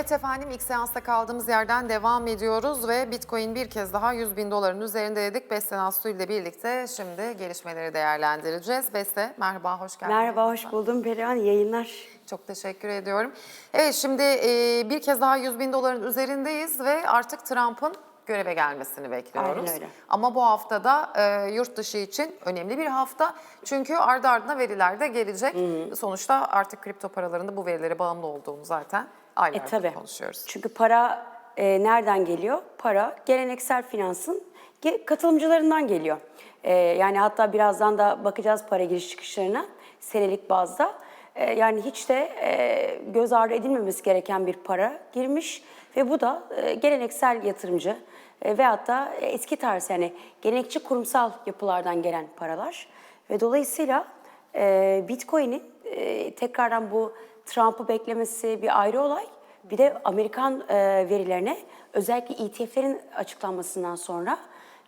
Evet efendim ilk seansta kaldığımız yerden devam ediyoruz ve Bitcoin bir kez daha 100 bin doların üzerinde dedik. Beste Nasuh ile birlikte şimdi gelişmeleri değerlendireceğiz. Beste merhaba, hoş geldin. Merhaba, hoş buldum Perihan. Yayınlar. Çok teşekkür ediyorum. Evet şimdi e, bir kez daha 100 bin doların üzerindeyiz ve artık Trump'ın göreve gelmesini bekliyoruz. Aynen öyle. Ama bu haftada e, yurt dışı için önemli bir hafta. Çünkü ardı ardına veriler de gelecek. Sonuçta artık kripto paralarında bu verilere bağımlı olduğunu zaten aylardır E tabii. konuşuyoruz. Çünkü para e, nereden geliyor? Para geleneksel finansın katılımcılarından geliyor. E, yani hatta birazdan da bakacağız para giriş çıkışlarına senelik bazda. E, yani hiç de e, göz ardı edilmemesi gereken bir para girmiş ve bu da e, geleneksel yatırımcı e, veyahut da eski tarz yani gelenekçi kurumsal yapılardan gelen paralar ve dolayısıyla e, Bitcoin'in e, tekrardan bu Trump'ı beklemesi bir ayrı olay. Bir de Amerikan e, verilerine özellikle ETF'lerin açıklanmasından sonra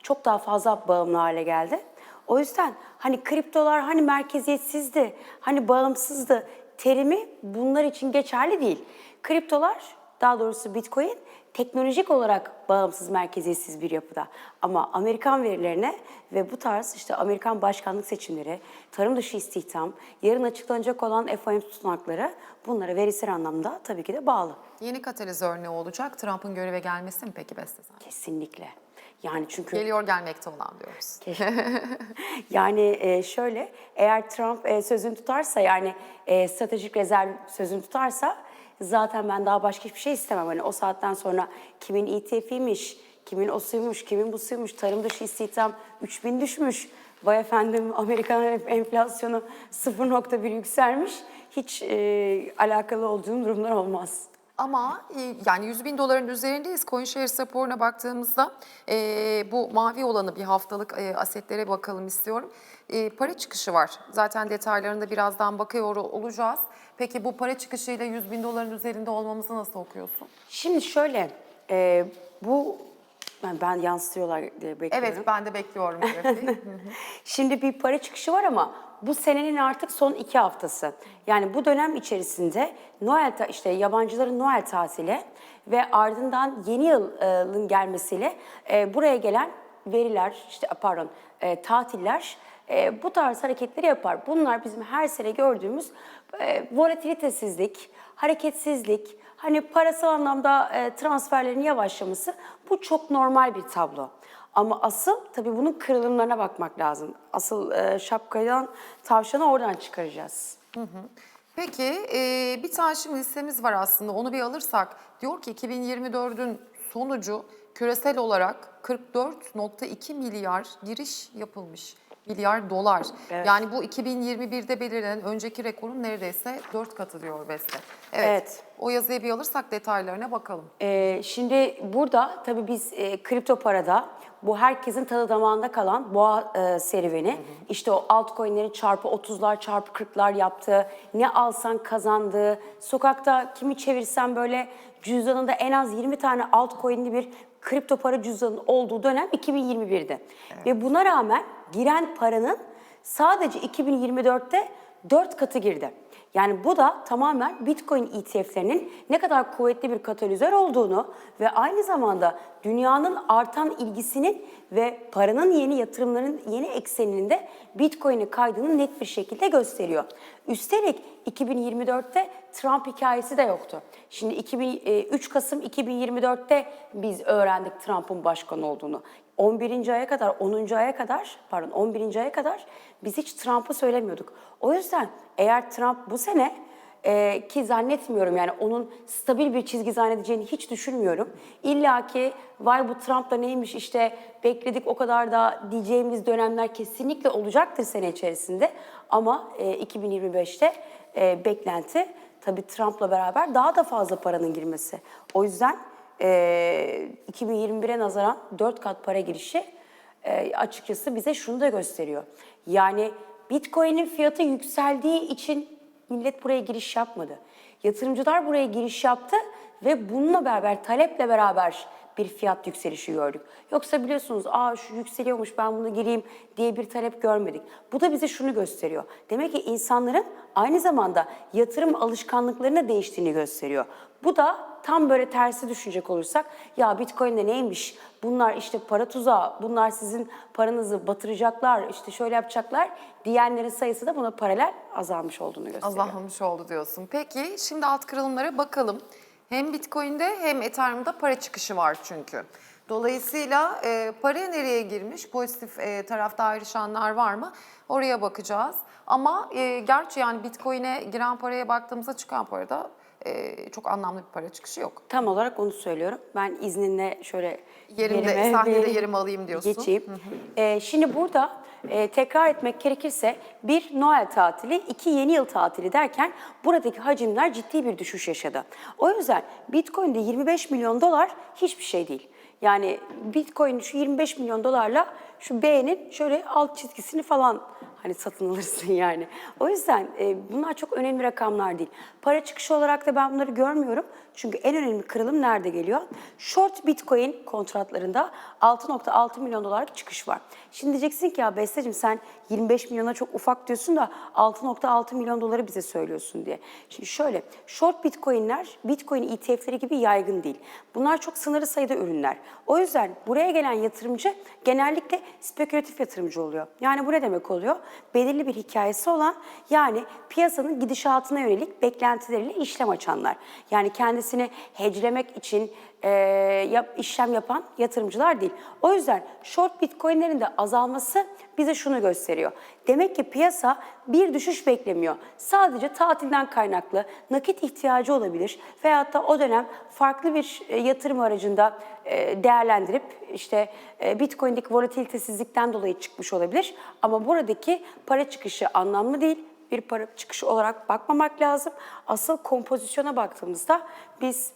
çok daha fazla bağımlı hale geldi. O yüzden hani kriptolar hani merkeziyetsizdi, hani bağımsızdı terimi bunlar için geçerli değil. Kriptolar daha doğrusu Bitcoin teknolojik olarak bağımsız merkeziyetsiz bir yapıda. Ama Amerikan verilerine ve bu tarz işte Amerikan başkanlık seçimleri, tarım dışı istihdam, yarın açıklanacak olan FOMC tutanakları bunlara verisel anlamda tabii ki de bağlı. Yeni katalizör ne olacak? Trump'ın göreve gelmesi mi peki Beste sen? Kesinlikle. Yani çünkü Geliyor gelmekte olan diyoruz. yani e, şöyle eğer Trump e, sözünü tutarsa yani e, stratejik rezerv sözünü tutarsa zaten ben daha başka hiçbir şey istemem. Hani o saatten sonra kimin ETF'iymiş, kimin o suymuş, kimin bu suymuş, tarım dışı istihdam 3000 düşmüş. Vay efendim Amerikan enflasyonu 0.1 yükselmiş. Hiç e, alakalı olduğum durumlar olmaz. Ama e, yani 100 bin doların üzerindeyiz. CoinShares raporuna baktığımızda e, bu mavi olanı bir haftalık e, asetlere bakalım istiyorum. E, para çıkışı var. Zaten detaylarında birazdan bakıyor olacağız. Peki bu para çıkışıyla 100 bin doların üzerinde olmamızı nasıl okuyorsun? Şimdi şöyle e, bu ben, ben yansıtıyorlar diye bekliyorum. Evet ben de bekliyorum. Şimdi bir para çıkışı var ama bu senenin artık son iki haftası. Yani bu dönem içerisinde Noel işte yabancıların Noel tatili ve ardından yeni yılın gelmesiyle e, buraya gelen veriler işte pardon e, tatiller e, bu tarz hareketleri yapar. Bunlar bizim her sene gördüğümüz e, volatilitesizlik, hareketsizlik, hani parasal anlamda e, transferlerin yavaşlaması bu çok normal bir tablo. Ama asıl tabii bunun kırılımlarına bakmak lazım. Asıl e, şapkadan tavşanı oradan çıkaracağız. Peki e, bir tane şimdi listemiz var aslında onu bir alırsak. Diyor ki 2024'ün sonucu küresel olarak 44.2 milyar giriş yapılmış. Milyar dolar. Evet. Yani bu 2021'de belirlenen önceki rekorun neredeyse 4 katı diyor Beste. Evet. Evet. O yazıyı bir alırsak detaylarına bakalım. E, şimdi burada tabii biz e, kripto parada bu herkesin tadı damağında kalan boğa e, serüveni. işte o altcoin'lerin çarpı 30'lar çarpı 40'lar yaptığı, ne alsan kazandığı, sokakta kimi çevirsen böyle cüzdanında en az 20 tane altcoin'li bir kripto para cüzdanının olduğu dönem 2021'de. Ve buna rağmen giren paranın sadece 2024'te 4 katı girdi. Yani bu da tamamen Bitcoin ETF'lerinin ne kadar kuvvetli bir katalizör olduğunu ve aynı zamanda dünyanın artan ilgisinin ve paranın yeni yatırımların yeni ekseninin de Bitcoin'e kaydığını net bir şekilde gösteriyor. Üstelik 2024'te Trump hikayesi de yoktu. Şimdi 2000, e, 3 Kasım 2024'te biz öğrendik Trump'ın başkan olduğunu. 11. aya kadar, 10. aya kadar, pardon 11. aya kadar biz hiç Trump'ı söylemiyorduk. O yüzden eğer Trump bu sene e, ki zannetmiyorum yani onun stabil bir çizgi zannedeceğini hiç düşünmüyorum. İlla ki vay bu Trump da neymiş işte bekledik o kadar da diyeceğimiz dönemler kesinlikle olacaktır sene içerisinde. Ama e, 2025'te e, beklenti tabii Trump'la beraber daha da fazla paranın girmesi. O yüzden e, 2021'e nazaran 4 kat para girişi e, açıkçası bize şunu da gösteriyor. Yani Bitcoin'in fiyatı yükseldiği için millet buraya giriş yapmadı. Yatırımcılar buraya giriş yaptı ve bununla beraber, taleple beraber bir fiyat yükselişi gördük. Yoksa biliyorsunuz aa şu yükseliyormuş ben bunu gireyim diye bir talep görmedik. Bu da bize şunu gösteriyor. Demek ki insanların aynı zamanda yatırım alışkanlıklarını değiştiğini gösteriyor. Bu da tam böyle tersi düşünecek olursak ya Bitcoin de neymiş? Bunlar işte para tuzağı, bunlar sizin paranızı batıracaklar, işte şöyle yapacaklar diyenlerin sayısı da buna paralel azalmış olduğunu gösteriyor. Azalmış oldu diyorsun. Peki şimdi alt kırılımlara bakalım. Hem Bitcoin'de hem Ethereum'da para çıkışı var çünkü. Dolayısıyla e, para nereye girmiş? Pozitif e, tarafta ayrışanlar var mı? Oraya bakacağız. Ama e, gerçi yani Bitcoin'e giren paraya baktığımızda çıkan parada e, çok anlamlı bir para çıkışı yok. Tam olarak onu söylüyorum. Ben izninle şöyle Yerimde, yerime sahnede bir yerimi alayım diyorsun. Geçeyim. Ee, şimdi burada e, tekrar etmek gerekirse bir Noel tatili, iki yeni yıl tatili derken buradaki hacimler ciddi bir düşüş yaşadı. O yüzden Bitcoin'de 25 milyon dolar hiçbir şey değil. Yani Bitcoin şu 25 milyon dolarla şu B'nin şöyle alt çizgisini falan hani satın alırsın yani. O yüzden e, bunlar çok önemli rakamlar değil. Para çıkışı olarak da ben bunları görmüyorum. Çünkü en önemli kırılım nerede geliyor? Short Bitcoin kontratlarında 6.6 milyon dolarlık çıkış var. Şimdi diyeceksin ki ya Besteciğim sen 25 milyona çok ufak diyorsun da 6.6 milyon doları bize söylüyorsun diye. Şimdi şöyle short Bitcoin'ler Bitcoin ETF'leri gibi yaygın değil. Bunlar çok sınırlı sayıda ürünler. O yüzden buraya gelen yatırımcı genellikle spekülatif yatırımcı oluyor. Yani bu ne demek oluyor? Belirli bir hikayesi olan yani piyasanın gidişatına yönelik beklentileriyle işlem açanlar. Yani kendisini hedgelemek için e, yap, işlem yapan yatırımcılar değil. O yüzden short bitcoinlerin de azalması bize şunu gösteriyor. Demek ki piyasa bir düşüş beklemiyor. Sadece tatilden kaynaklı nakit ihtiyacı olabilir veyahut da o dönem farklı bir e, yatırım aracında e, değerlendirip işte e, bitcoin'deki volatilitesizlikten dolayı çıkmış olabilir. Ama buradaki para çıkışı anlamlı değil bir para çıkışı olarak bakmamak lazım. Asıl kompozisyona baktığımızda biz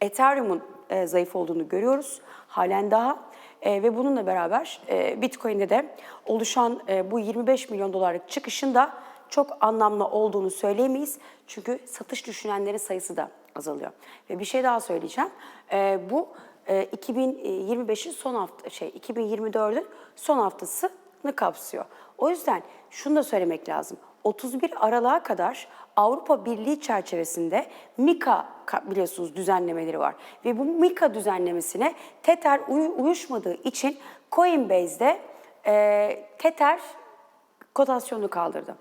Ethereum'un e, zayıf olduğunu görüyoruz. Halen daha E, ve bununla beraber e, Bitcoin'de de oluşan e, bu 25 milyon dolarlık çıkışın da çok anlamlı olduğunu söyleyemeyiz. Çünkü satış düşünenlerin sayısı da azalıyor. Ve bir şey daha söyleyeceğim. E, bu e, 2025'in son hafta şey 2024'ün son haftasını kapsıyor. O yüzden şunu da söylemek lazım. 31 Aralık'a kadar Avrupa Birliği çerçevesinde MiCA ka- biliyorsunuz düzenlemeleri var. Ve bu MiCA düzenlemesine Tether uy- uyuşmadığı için Coinbase'de e, Tether kotasyonu kaldırdı.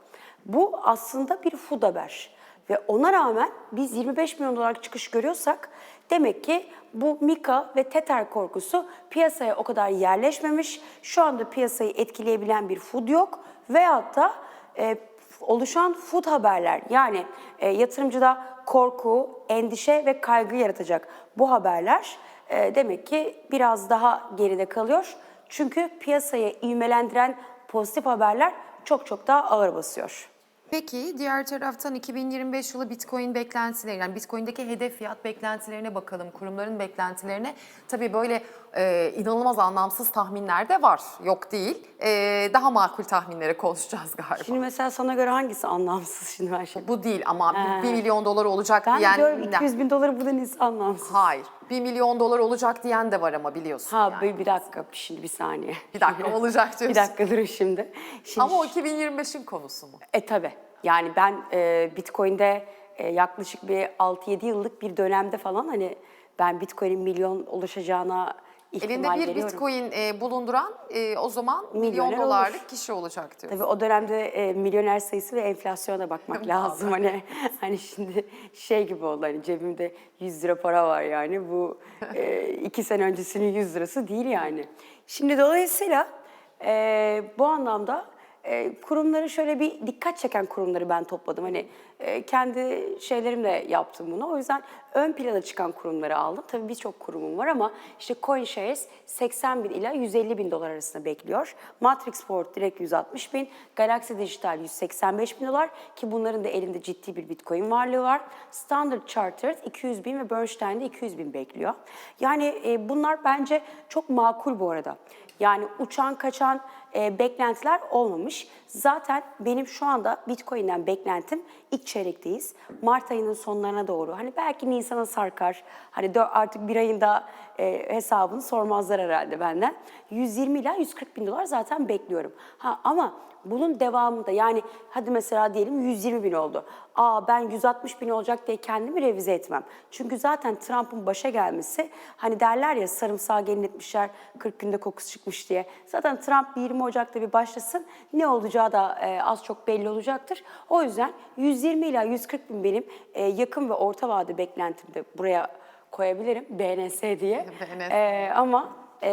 Bu aslında bir food haber. Ve ona rağmen biz 25 milyon dolarlık çıkış görüyorsak demek ki bu Mika ve Tether korkusu piyasaya o kadar yerleşmemiş. Şu anda piyasayı etkileyebilen bir food yok. Veyahut da e, oluşan food haberler yani e, yatırımcıda korku, endişe ve kaygı yaratacak bu haberler e, demek ki biraz daha geride kalıyor. Çünkü piyasayı ivmelendiren pozitif haberler çok çok daha ağır basıyor. Peki diğer taraftan 2025 yılı Bitcoin beklentileri, yani Bitcoin'deki hedef fiyat beklentilerine bakalım, kurumların beklentilerine. Tabii böyle e, inanılmaz anlamsız tahminler de var, yok değil. E, daha makul tahminlere konuşacağız galiba. Şimdi mesela sana göre hangisi anlamsız şimdi ben şey. Bu değil ama He. 1 milyon dolar olacak Ben diyen... diyorum 200 bin doları bu da nesi anlamsız. Hayır, 1 milyon dolar olacak diyen de var ama biliyorsun. Ha yani. bir, bir dakika şimdi bir saniye. Bir dakika olacak diyorsun. bir dakika durun şimdi. şimdi Ama o 2025'in konusu mu? E tabi. Yani ben e, Bitcoin'de e, yaklaşık bir 6-7 yıllık bir dönemde falan hani ben Bitcoin'in milyon ulaşacağına ihtimal Elinde bir veriyorum. bitcoin e, bulunduran e, o zaman milyon Milyoner dolarlık olur. kişi olacak diyor. Tabii o dönemde e, milyoner sayısı ve enflasyona bakmak lazım. Hani hani şimdi şey gibi oldu hani cebimde 100 lira para var yani bu e, iki sene öncesinin 100 lirası değil yani. Şimdi dolayısıyla e, bu anlamda e, kurumları şöyle bir dikkat çeken kurumları ben topladım. Hani e, kendi şeylerimle yaptım bunu. O yüzden ön plana çıkan kurumları aldım. Tabii birçok kurumum var ama işte CoinShares 80 bin ila 150 bin dolar arasında bekliyor. Matrix Port direkt 160 bin, Galaxy Digital 185 bin dolar ki bunların da elinde ciddi bir Bitcoin varlığı var. Standard Chartered 200 bin ve Bernstein'de 200 bin bekliyor. Yani e, bunlar bence çok makul bu arada. Yani uçan kaçan e, beklentiler olmamış. Zaten benim şu anda Bitcoin'den beklentim ilk çeyrekteyiz. Mart ayının sonlarına doğru. Hani belki Nisan'a sarkar. Hani artık bir ayın da e, hesabını sormazlar herhalde benden. 120 ila 140 bin dolar zaten bekliyorum. Ha ama bunun devamında yani hadi mesela diyelim 120 bin oldu. Aa ben 160 bin olacak diye kendimi revize etmem. Çünkü zaten Trump'ın başa gelmesi hani derler ya sarımsağı gelinletmişler 40 günde kokusu çıkmış diye. Zaten Trump bir 20 Ocak'ta bir başlasın ne olacağı da e, az çok belli olacaktır. O yüzden 120 ila 140 bin benim e, yakın ve orta vade beklentimde buraya koyabilirim BNS diye. BNS. E, ama e,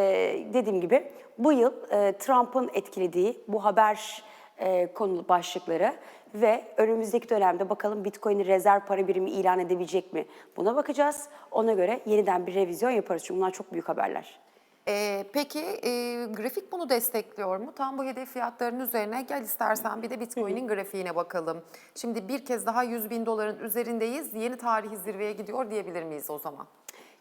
dediğim gibi bu yıl e, Trump'ın etkilediği bu haber e, konu başlıkları ve önümüzdeki dönemde bakalım Bitcoin'i rezerv para birimi ilan edebilecek mi? Buna bakacağız. Ona göre yeniden bir revizyon yaparız. Çünkü bunlar çok büyük haberler. Ee, peki e, grafik bunu destekliyor mu? Tam bu hedef fiyatların üzerine gel istersen bir de Bitcoin'in grafiğine bakalım. Şimdi bir kez daha 100 bin doların üzerindeyiz. Yeni tarihi zirveye gidiyor diyebilir miyiz o zaman?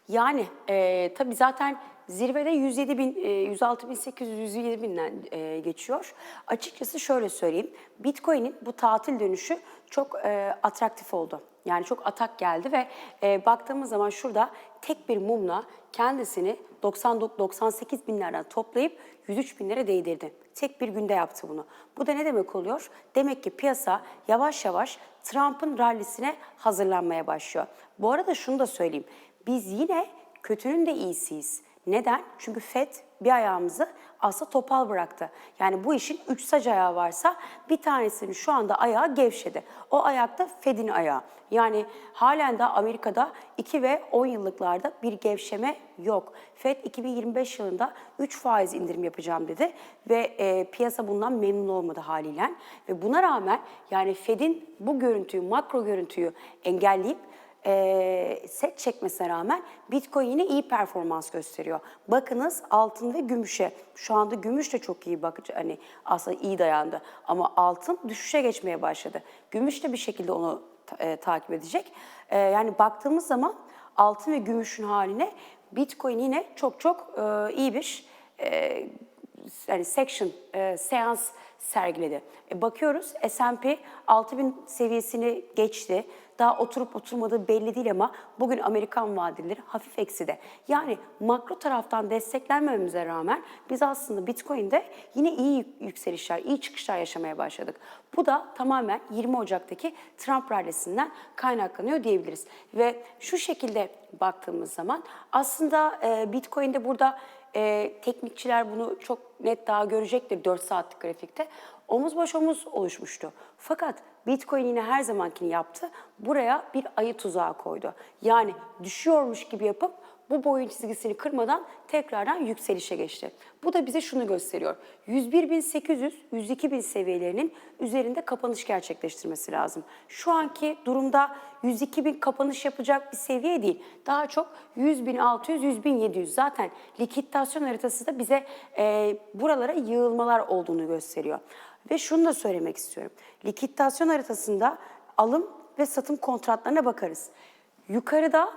Yani e, tabii zaten zirvede 107 bin, e, 106 bin 800, 107 binden e, geçiyor. Açıkçası şöyle söyleyeyim, Bitcoin'in bu tatil dönüşü çok e, atraktif oldu. Yani çok atak geldi ve e, baktığımız zaman şurada tek bir mumla kendisini 99 98 binlerden toplayıp 103 binlere değdirdi. Tek bir günde yaptı bunu. Bu da ne demek oluyor? Demek ki piyasa yavaş yavaş Trump'ın rallisine hazırlanmaya başlıyor. Bu arada şunu da söyleyeyim. Biz yine kötünün de iyisiyiz. Neden? Çünkü FED bir ayağımızı aslında topal bıraktı. Yani bu işin üç sac ayağı varsa bir tanesinin şu anda ayağı gevşedi. O ayakta Fed'in ayağı. Yani halen de Amerika'da 2 ve 10 yıllıklarda bir gevşeme yok. Fed 2025 yılında 3 faiz indirim yapacağım dedi ve e, piyasa bundan memnun olmadı haliyle. Ve buna rağmen yani Fed'in bu görüntüyü, makro görüntüyü engelleyip e, set çekmesine rağmen Bitcoin yine iyi performans gösteriyor. Bakınız altın ve gümüşe. Şu anda gümüş de çok iyi bakıcı hani aslında iyi dayandı ama altın düşüşe geçmeye başladı. Gümüş de bir şekilde onu e, takip edecek. E, yani baktığımız zaman altın ve gümüşün haline Bitcoin yine çok çok e, iyi bir e, yani section, e, seans sergiledi. E, bakıyoruz S&P 6000 seviyesini geçti. Daha oturup oturmadığı belli değil ama bugün Amerikan vadeleri hafif ekside. Yani makro taraftan desteklenmememize rağmen biz aslında Bitcoin'de yine iyi yükselişler, iyi çıkışlar yaşamaya başladık. Bu da tamamen 20 Ocak'taki Trump rallisinden kaynaklanıyor diyebiliriz. Ve şu şekilde baktığımız zaman aslında e, Bitcoin'de burada e, teknikçiler bunu çok net daha görecektir 4 saatlik grafikte. Omuz baş omuz oluşmuştu. Fakat Bitcoin yine her zamankini yaptı. Buraya bir ayı tuzağı koydu. Yani düşüyormuş gibi yapıp bu boyun çizgisini kırmadan tekrardan yükselişe geçti. Bu da bize şunu gösteriyor. 101.800, 102.000 seviyelerinin üzerinde kapanış gerçekleştirmesi lazım. Şu anki durumda 102.000 kapanış yapacak bir seviye değil. Daha çok 100.600, 100.700. Zaten likitasyon haritası da bize e, buralara yığılmalar olduğunu gösteriyor. Ve şunu da söylemek istiyorum. Likitasyon haritasında alım ve satım kontratlarına bakarız. Yukarıda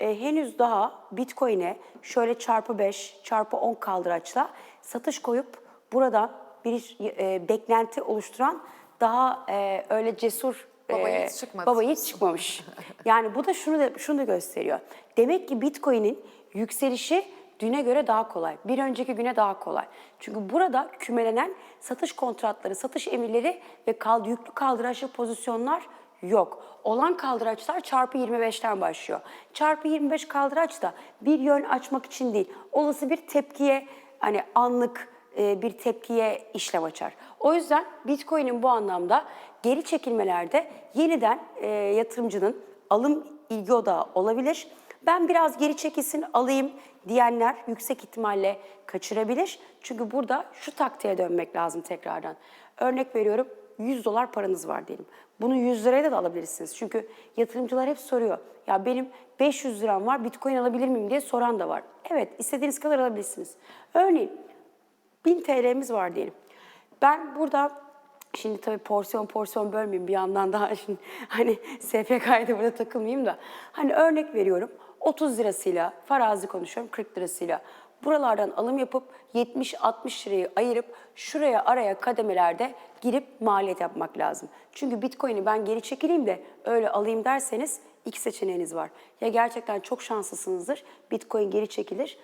e, henüz daha Bitcoin'e şöyle çarpı 5, çarpı 10 kaldıraçla satış koyup buradan bir e, beklenti oluşturan daha e, öyle cesur Baba e, yiğit çıkmadı. Baba yiğit çıkmamış. yani bu da şunu da şunu da gösteriyor. Demek ki Bitcoin'in yükselişi düne göre daha kolay. Bir önceki güne daha kolay. Çünkü burada kümelenen satış kontratları, satış emirleri ve kal, yüklü kaldıraçlı pozisyonlar yok. Olan kaldıraçlar çarpı 25'ten başlıyor. Çarpı 25 kaldıraç da bir yön açmak için değil, olası bir tepkiye hani anlık e, bir tepkiye işlem açar. O yüzden Bitcoin'in bu anlamda geri çekilmelerde yeniden e, yatırımcının alım ilgi odağı olabilir. Ben biraz geri çekilsin alayım diyenler yüksek ihtimalle kaçırabilir. Çünkü burada şu taktiğe dönmek lazım tekrardan. Örnek veriyorum 100 dolar paranız var diyelim. Bunu 100 liraya da alabilirsiniz. Çünkü yatırımcılar hep soruyor. Ya benim 500 liram var bitcoin alabilir miyim diye soran da var. Evet istediğiniz kadar alabilirsiniz. Örneğin 1000 TL'miz var diyelim. Ben burada şimdi tabii porsiyon porsiyon bölmeyeyim bir yandan daha şimdi hani SPK'ya da burada takılmayayım da. Hani örnek veriyorum 30 lirasıyla farazi konuşuyorum 40 lirasıyla buralardan alım yapıp 70-60 lirayı ayırıp şuraya araya kademelerde girip maliyet yapmak lazım. Çünkü Bitcoin'i ben geri çekileyim de öyle alayım derseniz iki seçeneğiniz var. Ya gerçekten çok şanslısınızdır Bitcoin geri çekilir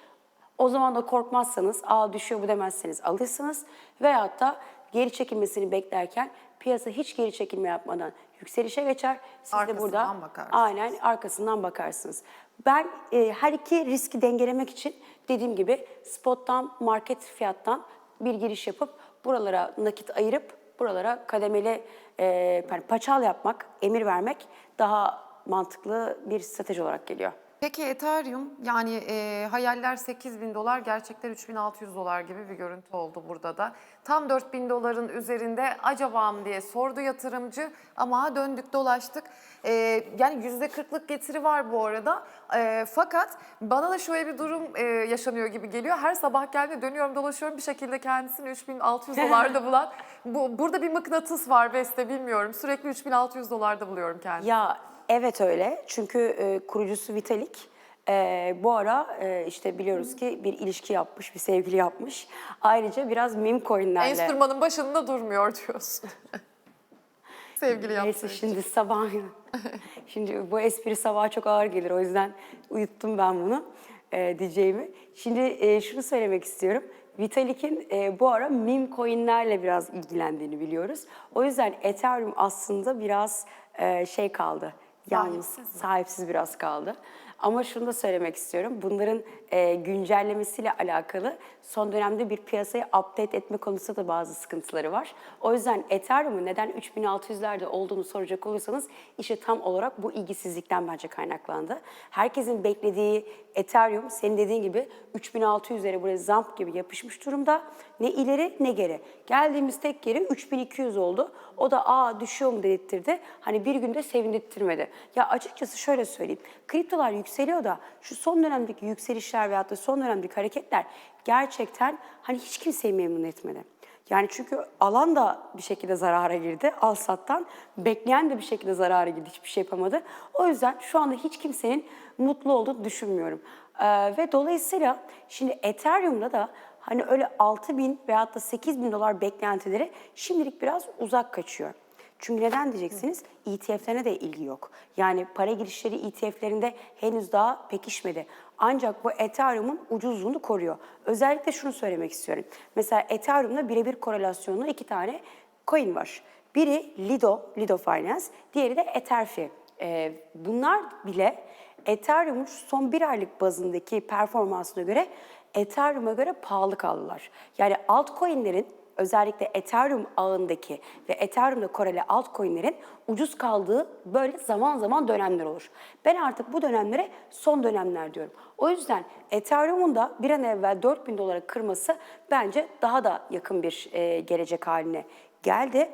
o zaman da korkmazsanız, aa düşüyor bu demezseniz alırsınız. Veyahut da geri çekilmesini beklerken piyasa hiç geri çekilme yapmadan yükselişe geçer. Siz de burada Arkasından bakarsınız. aynen arkasından bakarsınız. Ben e, her iki riski dengelemek için dediğim gibi spottan, market fiyattan bir giriş yapıp buralara nakit ayırıp buralara kademeli e, yani paçal yapmak, emir vermek daha mantıklı bir strateji olarak geliyor. Peki Ethereum yani e, hayaller 8 bin dolar gerçekler 3600 dolar gibi bir görüntü oldu burada da. Tam 4000 doların üzerinde acaba mı diye sordu yatırımcı ama döndük dolaştık. E, yani %40'lık getiri var bu arada. E, fakat bana da şöyle bir durum e, yaşanıyor gibi geliyor. Her sabah geldiğimde dönüyorum dolaşıyorum bir şekilde kendisini 3600 dolarda bulan. Bu, burada bir mıknatıs var Beste bilmiyorum. Sürekli 3600 dolarda buluyorum kendimi. Ya evet öyle çünkü e, kurucusu Vitalik e, bu ara e, işte biliyoruz ki bir ilişki yapmış, bir sevgili yapmış. Ayrıca biraz meme coinlerle. Enstrümanın başında durmuyor diyorsun. Sevgili yaptığı Neyse için. şimdi sabah şimdi bu espri sabaha çok ağır gelir o yüzden uyuttum ben bunu e, diyeceğimi. Şimdi e, şunu söylemek istiyorum. Vitalik'in e, bu ara meme coinlerle biraz ilgilendiğini biliyoruz. O yüzden Ethereum aslında biraz e, şey kaldı. Yalnız Sahipsiz sahipsiz biraz kaldı. Ama şunu da söylemek istiyorum. Bunların e, güncellemesiyle alakalı son dönemde bir piyasayı update etme konusunda da bazı sıkıntıları var. O yüzden Ethereum'un neden 3600'lerde olduğunu soracak olursanız işte tam olarak bu ilgisizlikten bence kaynaklandı. Herkesin beklediği Ethereum senin dediğin gibi 3600'lere buraya zamp gibi yapışmış durumda. Ne ileri ne geri. Geldiğimiz tek geri 3200 oldu. O da aa düşüyor mu dedirtti. Hani bir günde sevindirtmedi. Ya açıkçası şöyle söyleyeyim. Kriptolar yükseliyor da şu son dönemdeki yükselişler veyahut da son dönemdeki hareketler gerçekten hani hiç kimseyi memnun etmedi. Yani çünkü alan da bir şekilde zarara girdi al sattan. Bekleyen de bir şekilde zarara girdi. Hiçbir şey yapamadı. O yüzden şu anda hiç kimsenin mutlu olduğunu düşünmüyorum. Ee, ve dolayısıyla şimdi Ethereum'da da hani öyle 6 bin veyahut da 8 bin dolar beklentileri şimdilik biraz uzak kaçıyor. Çünkü neden diyeceksiniz? ETF'lerine de ilgi yok. Yani para girişleri ETF'lerinde henüz daha pekişmedi. Ancak bu Ethereum'un ucuzluğunu koruyor. Özellikle şunu söylemek istiyorum. Mesela Ethereum'la birebir korelasyonlu iki tane coin var. Biri Lido, Lido Finance, diğeri de Etherfi. Ee, bunlar bile Ethereum'un son bir aylık bazındaki performansına göre Ethereum'a göre pahalı kaldılar. Yani altcoin'lerin özellikle Ethereum ağındaki ve Ethereum'da koreli altcoin'lerin ucuz kaldığı böyle zaman zaman dönemler olur. Ben artık bu dönemlere son dönemler diyorum. O yüzden Ethereum'un da bir an evvel 4000 dolara kırması bence daha da yakın bir e, gelecek haline geldi.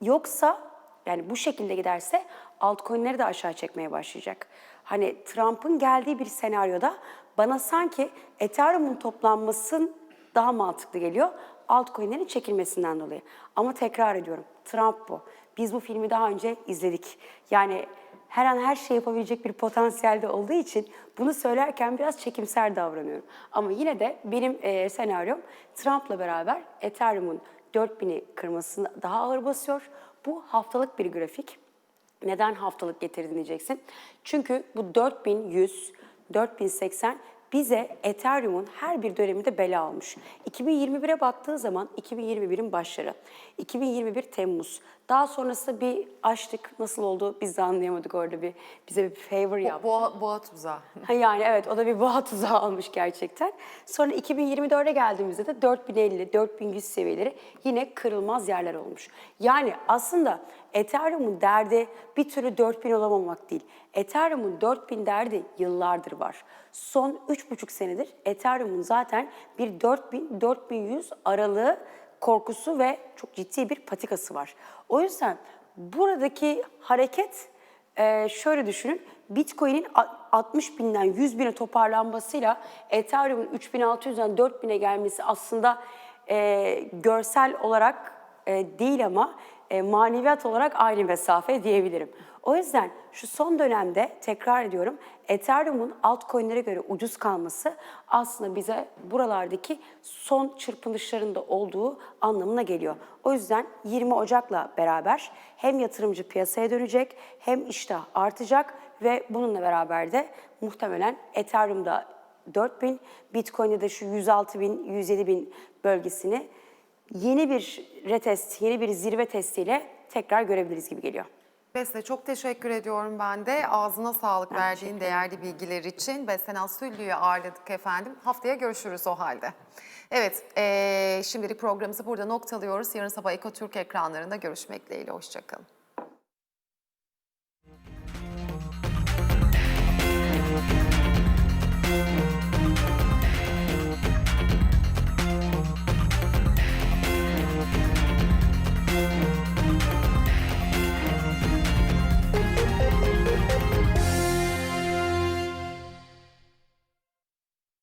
Yoksa yani bu şekilde giderse altcoin'leri de aşağı çekmeye başlayacak. Hani Trump'ın geldiği bir senaryoda bana sanki Ethereum'un toplanmasın daha mantıklı geliyor altcoin'lerin çekilmesinden dolayı. Ama tekrar ediyorum Trump bu. Biz bu filmi daha önce izledik. Yani her an her şey yapabilecek bir potansiyelde olduğu için bunu söylerken biraz çekimser davranıyorum. Ama yine de benim e, senaryom Trump'la beraber Ethereum'un 4000'i kırmasını daha ağır basıyor. Bu haftalık bir grafik. Neden haftalık getirdin diyeceksin. Çünkü bu 4100, 4080 bize Ethereum'un her bir döneminde bela almış. 2021'e baktığı zaman 2021'in başları, 2021 Temmuz. Daha sonrasında bir açtık. Nasıl oldu biz de anlayamadık orada bir bize bir favor yaptı. Boğa, boğa tuzağı. Yani evet o da bir boğa tuzağı almış gerçekten. Sonra 2024'e geldiğimizde de 4050, 4100 seviyeleri yine kırılmaz yerler olmuş. Yani aslında Ethereum'un derdi bir türlü 4000 olamamak değil. Ethereum'un 4000 derdi yıllardır var. Son 3,5 senedir Ethereum'un zaten bir 4000-4100 aralığı korkusu ve çok ciddi bir patikası var. O yüzden buradaki hareket ee, şöyle düşünün, Bitcoin'in a- 60 binden 100 bine toparlanmasıyla Ethereum'un 3600'den 4000'e gelmesi aslında e, görsel olarak e, değil ama e, maneviyat olarak aynı mesafe diyebilirim. O yüzden şu son dönemde tekrar ediyorum Ethereum'un altcoin'lere göre ucuz kalması aslında bize buralardaki son çırpınışlarında olduğu anlamına geliyor. O yüzden 20 Ocak'la beraber hem yatırımcı piyasaya dönecek hem iştah artacak ve bununla beraber de muhtemelen Ethereum'da 4000, Bitcoin'de de şu 106 bin, 107 bin bölgesini yeni bir retest, yeni bir zirve testiyle tekrar görebiliriz gibi geliyor. Beste çok teşekkür ediyorum ben de. Ağzına sağlık verdiğin değerli bilgiler için. Beste Süllü'yü ağırladık efendim. Haftaya görüşürüz o halde. Evet, eee şimdilik programımızı burada noktalıyoruz. Yarın sabah Ekotürk ekranlarında görüşmek dileğiyle. Hoşçakalın.